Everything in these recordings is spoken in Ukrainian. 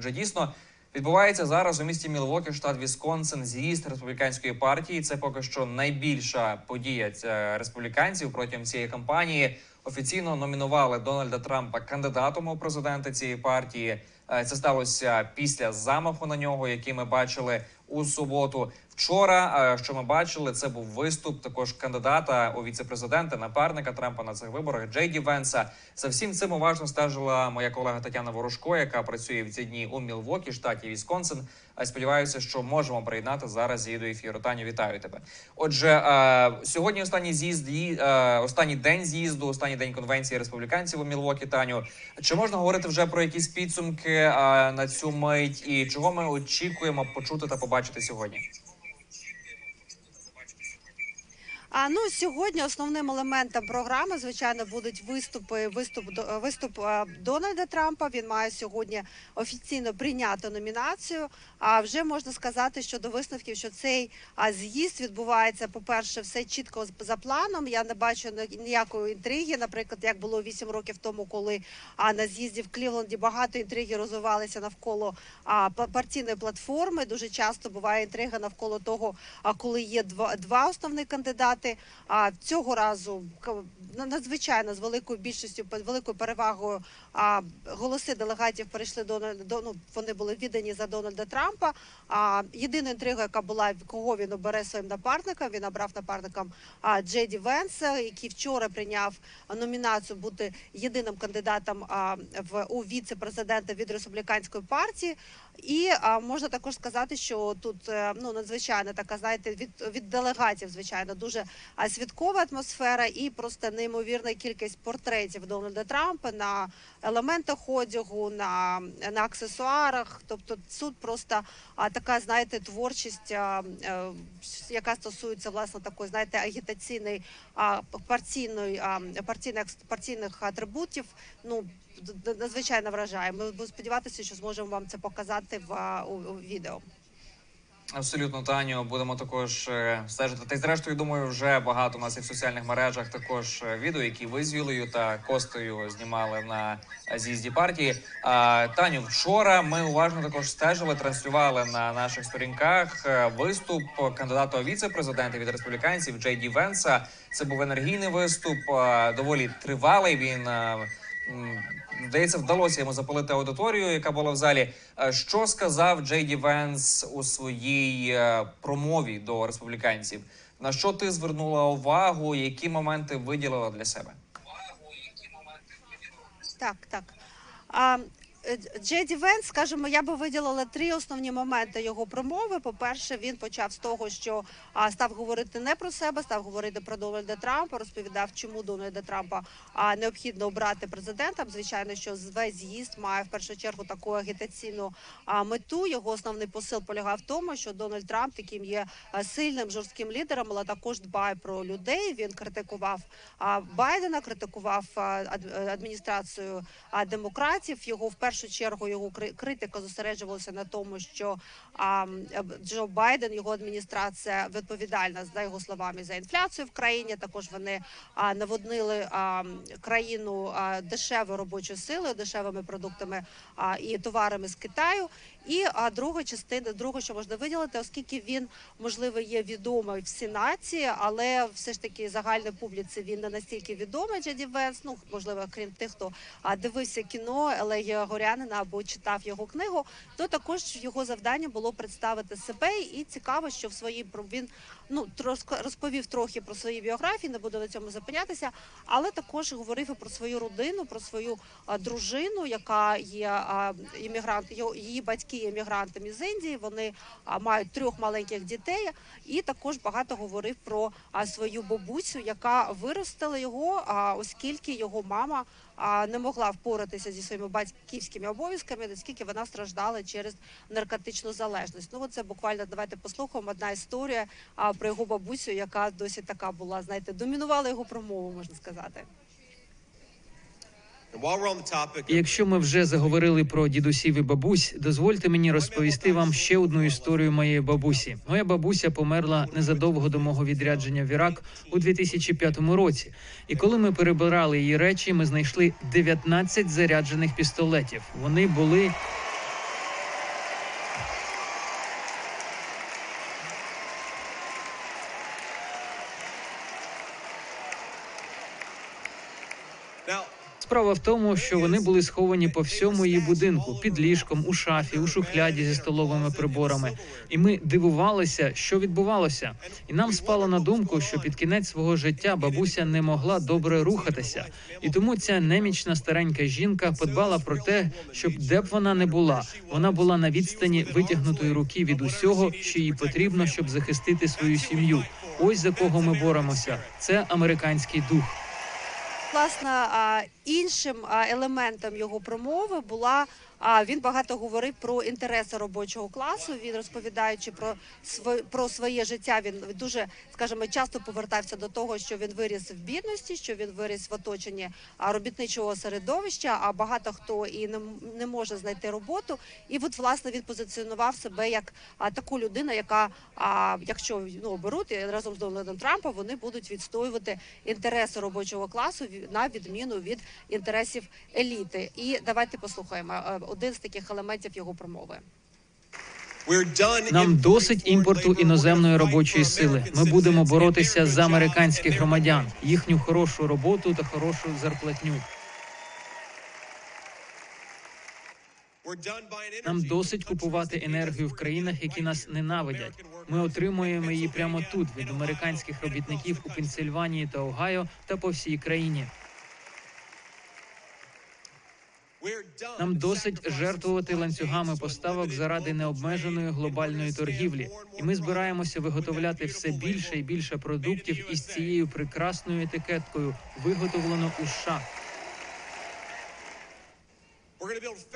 Вже дійсно відбувається зараз у місті Мілвокі, штат Вісконсин, з'їзд республіканської партії. Це поки що найбільша подія республіканців протягом цієї кампанії. Офіційно номінували Дональда Трампа кандидатом у президенти цієї партії. Е, Це сталося після замаху на нього, який ми бачили у суботу. Вчора, е, що ми бачили, це був виступ також кандидата у віце-президенти, напарника Трампа на цих виборах Джей Ді Венса. За всім цим уважно стежила моя колега Тетяна Ворожко, яка працює в ці дні у Мілвокі, штаті Вісконсин. А Сподіваюся, що можемо приєднати зараз її до ефіру. Таню, вітаю тебе. Отже, е, сьогодні останній з'їзд, е, останній день з'їзду, останній день конвенції республіканців у Мілвокі. Таню, чи можна говорити вже про якісь підсумки е, на цю мить, і чого ми очікуємо почути та побачити сьогодні? А ну сьогодні основним елементом програми, звичайно, будуть виступи. Виступ виступ е, Дональда Трампа. Він має сьогодні офіційно прийняти номінацію. А вже можна сказати щодо висновків, що цей з'їзд відбувається. По перше, все чітко за планом. Я не бачу ні- ніякої інтриги. Наприклад, як було 8 років тому, коли на з'їзді в Клівленді багато інтриги розвивалися навколо партійної платформи. Дуже часто буває інтрига навколо того, а коли є два, два основні кандидати. А цього разу надзвичайно з великою більшістю, великою перевагою а, голоси делегатів перейшли до, до ну, вони були віддані за Дональда Трампа. А єдина інтрига, яка була кого він обере своїм напарником, він обрав напарником а, Джеді Венса, який вчора прийняв номінацію бути єдиним кандидатом а, в у віце-президента від республіканської партії. І а, можна також сказати, що тут е, ну надзвичайно така, знаєте, від, від делегатів, звичайно, дуже а, святкова атмосфера і просто неймовірна кількість портретів Дональда Трампа на елементах одягу, на, на аксесуарах. Тобто тут просто а, така, знаєте, творчість, а, е, яка стосується власне такої, знаєте, агітаційної а, партійної а, партійних партійних атрибутів. Ну надзвичайно вражає. Ми будемо сподіватися, що зможемо вам це показати в у, у відео. Абсолютно, Таню, будемо також е, стежити. Та й зрештою, думаю, вже багато у нас і в соціальних мережах також е, відео, які ви з Юлею та Костею знімали на з'їзді партії. А Таню, вчора ми уважно також стежили, транслювали на наших сторінках е, виступ кандидата у віце-президенти від республіканців Джей Ді Венса. Це був енергійний виступ, доволі тривалий. Він здається, вдалося йому запалити аудиторію, яка була в залі. Е, Що сказав Джей Ді Венс у своїй е, промові до республіканців? На що ти звернула увагу? Які моменти виділила для себе? Так, так. А, Джеді Венс, скажімо, я би виділила три основні моменти його промови. По-перше, він почав з того, що а, став говорити не про себе, став говорити про Дональда Трампа, розповідав, чому Дональда Трампа а, необхідно обрати президентом. Звичайно, що весь з'їзд має в першу чергу таку агітаційну а, мету. Його основний посил полягав в тому, що Дональд Трамп, яким є сильним жорстким лідером, але також дбає про людей. Він критикував а, Байдена, критикував а, е, адміністрацію а, демократів. Його в першу чергу його критика зосереджувалася на тому, що Джо Байден, його адміністрація відповідальна за його словами за інфляцію в країні. Також вони наводнили країну а, дешевою робочою силою, дешевими продуктами і товарами з Китаю. І а друга частина, друге, що можна виділити, оскільки він можливо є відомий всі нації, але все ж таки загальній публіці він не настільки відомий Джеді Венс. Ну можливо, крім тих, хто дивився кіно Елегія Горянина або читав його книгу, то також його завдання було представити себе. І цікаво, що в своїй він ну розповів трохи про свої біографії, не буду на цьому зупинятися, але також говорив і про свою родину, про свою дружину, яка є іммігрант, її батьки є іммігрантами з Індії. Вони мають трьох маленьких дітей, і також багато говорив про свою бабусю, яка виростила його, оскільки його мама не могла впоратися зі своїми батьківськими обов'язками, наскільки вона страждала через наркотичну залежність. Ну, це буквально давайте послухаємо одна історія про його бабусю, яка досі така була, знаєте, домінувала його промову, можна сказати. Якщо ми вже заговорили про дідусів і бабусь, дозвольте мені розповісти вам ще одну історію моєї бабусі. Моя бабуся померла незадовго до мого відрядження в Ірак у 2005 році. І коли ми перебирали її речі, ми знайшли 19 заряджених пістолетів. Вони були Справа в тому, що вони були сховані по всьому її будинку, під ліжком, у шафі, у шухляді зі столовими приборами. І ми дивувалися, що відбувалося. І нам спало на думку, що під кінець свого життя бабуся не могла добре рухатися. І тому ця немічна старенька жінка подбала про те, щоб де б вона не була, вона була на відстані витягнутої руки від усього, що їй потрібно, щоб захистити свою сім'ю. Ось за кого ми боремося. Це американський дух. Власне, іншим елементом його промови була. А він багато говорив про інтереси робочого класу. Він розповідаючи про сво- про своє життя. Він дуже, скажімо, часто повертався до того, що він виріс в бідності, що він виріс в оточенні робітничого середовища. А багато хто і не, не може знайти роботу. І от власне він позиціонував себе як а, таку людину, яка, а, якщо ну оберуть разом з Дональдом Трампом, вони будуть відстоювати інтереси робочого класу на відміну від інтересів еліти. І давайте послухаємо е, один з таких елементів його промови. Нам досить імпорту іноземної робочої сили. Ми будемо боротися за американських громадян, їхню хорошу роботу та хорошу зарплатню. Нам досить купувати енергію в країнах, які нас ненавидять. Ми отримуємо її прямо тут від американських робітників у Пенсильванії та Огайо та по всій країні. Нам досить жертвувати ланцюгами поставок заради необмеженої глобальної торгівлі, і ми збираємося виготовляти все більше і більше продуктів із цією прекрасною етикеткою, виготовлено у США.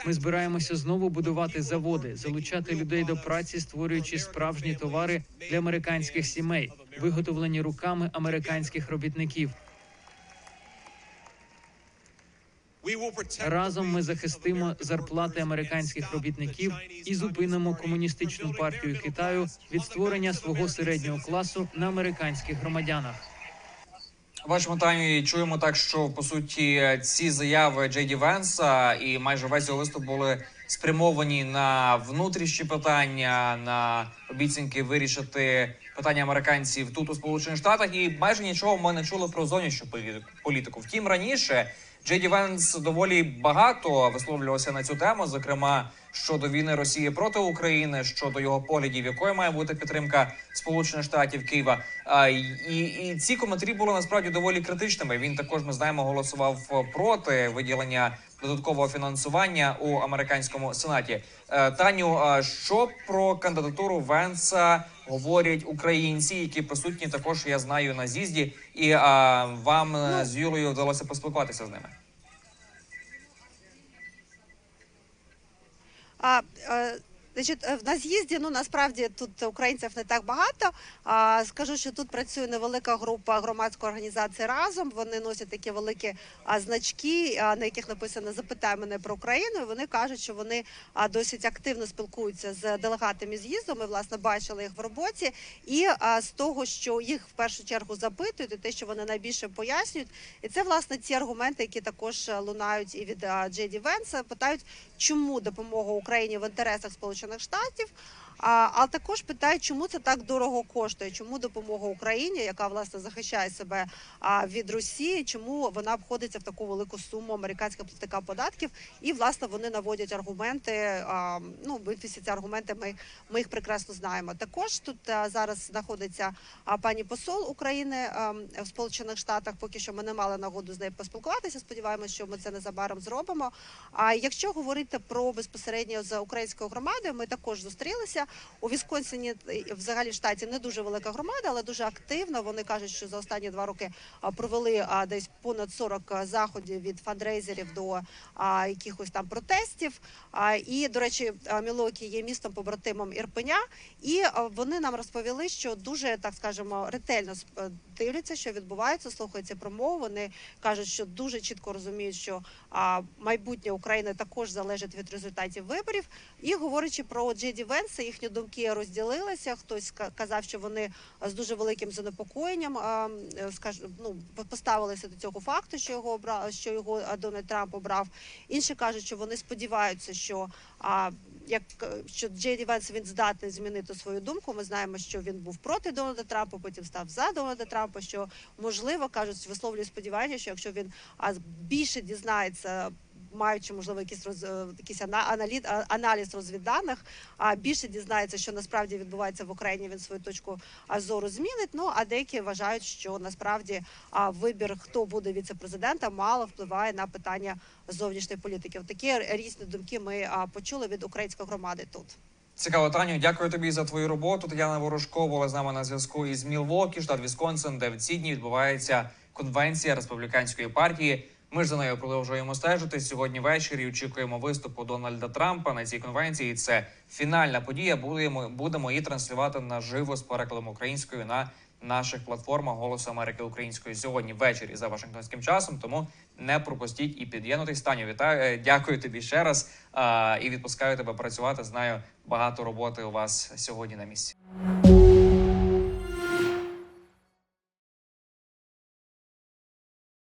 Ми збираємося знову будувати заводи, залучати людей до праці, створюючи справжні товари для американських сімей, виготовлені руками американських робітників. Разом ми захистимо зарплати американських робітників і зупинимо комуністичну партію Китаю від створення свого середнього класу на американських громадянах. Бачимо Таню і чуємо так, що по суті ці заяви Джейді Венса і майже весь його виступ були спрямовані на внутрішні питання, на обіцянки вирішити питання американців тут у Сполучених Штатах. І майже нічого ми не чули про зовнішню полі- політику. Втім, раніше Джейді Венс доволі багато висловлювався на цю тему, зокрема щодо війни Росії проти України, щодо його поглядів, якою має бути підтримка Сполучених Штатів Києва. І, і ці коментарі були насправді доволі критичними. Він також ми знаємо голосував проти виділення додаткового фінансування у американському сенаті. Е, Таню, що про кандидатуру Венса говорять українці, які присутні також я знаю на з'їзді, і а, вам е, з Юлею вдалося поспілкуватися з ними. А, е, Значить, е, на з'їзді ну насправді тут українців не так багато. А скажу, що тут працює невелика група громадської організації разом. Вони носять такі великі значки, на яких написано Запитай мене про Україну. І вони кажуть, що вони досить активно спілкуються з делегатами з'їзду. Ми власне бачили їх в роботі. І з того, що їх в першу чергу запитують, і те, що вони найбільше пояснюють, і це власне ті аргументи, які також е, лунають і від Джеді Венса. Питають, чому допомога Україні в інтересах Сполучених Штатів. А, також питають, чому це так дорого коштує, чому допомога Україні, яка власне захищає себе від Росії, чому вона обходиться в таку велику суму американських платника податків, і власне вони наводять аргументи. Ну всі ці аргументи ми, ми їх прекрасно знаємо. Також тут зараз знаходиться пані посол України в Сполучених Штатах. Поки що ми не мали нагоду з нею поспілкуватися. Сподіваємося, що ми це незабаром зробимо. А якщо говорити про безпосередньо з українською громадою, ми також зустрілися у Вісконсині. е, Взагалі штаті не дуже велика громада, але дуже активна. Вони кажуть, що за останні два роки провели десь понад 40 заходів від фандрейзерів до якихось там протестів. І до речі, Мілокі є містом побратимом Ірпеня, і вони нам розповіли, що дуже так скажемо ретельно сп- дивляться, що відбувається, слухають ці промови. Вони кажуть, що дуже чітко розуміють, що майбутнє України також залежить від результатів виборів. І говорячи про Джеді Венса, їхні думки розділилися. Хтось ка- казав, що вони з дуже великим занепокоєнням е, ну, поставилися до цього факту, що його обрав, що його Дональд Трамп обрав. Інші кажуть, що вони сподіваються, що як е, що Джей Ді Венс він здатний змінити свою думку. Ми знаємо, що він був проти Дональда Трампа, потім став за Дональда Трампа. Що можливо кажуть, висловлює сподівання, що якщо він більше дізнається. Маючи можливо якийсь роз е, якийсь ана- аналіт, а- аналіз розвідданих, а більше дізнається, що насправді відбувається в Україні. Він свою точку зору змінить. Ну а деякі вважають, що насправді вибір, хто буде віце-президентом, мало впливає на питання зовнішньої політики. Такі різні думки ми почули від української громади тут. Цікаво, Таню. Дякую тобі за твою роботу. Тетяна Ворожко була з нами на зв'язку із Мілвокі, штат Вісконсин, де в ці дні відбувається конвенція республіканської партії. Ми ж за нею продовжуємо стежити. Сьогодні ввечері очікуємо виступу Дональда Трампа на цій конвенції. Це фінальна подія. Будемо будемо її транслювати наживо з перекладом українською на наших платформах Голосу Америки українською сьогодні ввечері за Вашингтонським часом. Тому не пропустіть і під'єднуйтесь. Таню, вітаю. Е, Дякую тобі ще раз. І відпускаю тебе працювати. Знаю, багато роботи у вас сьогодні на місці.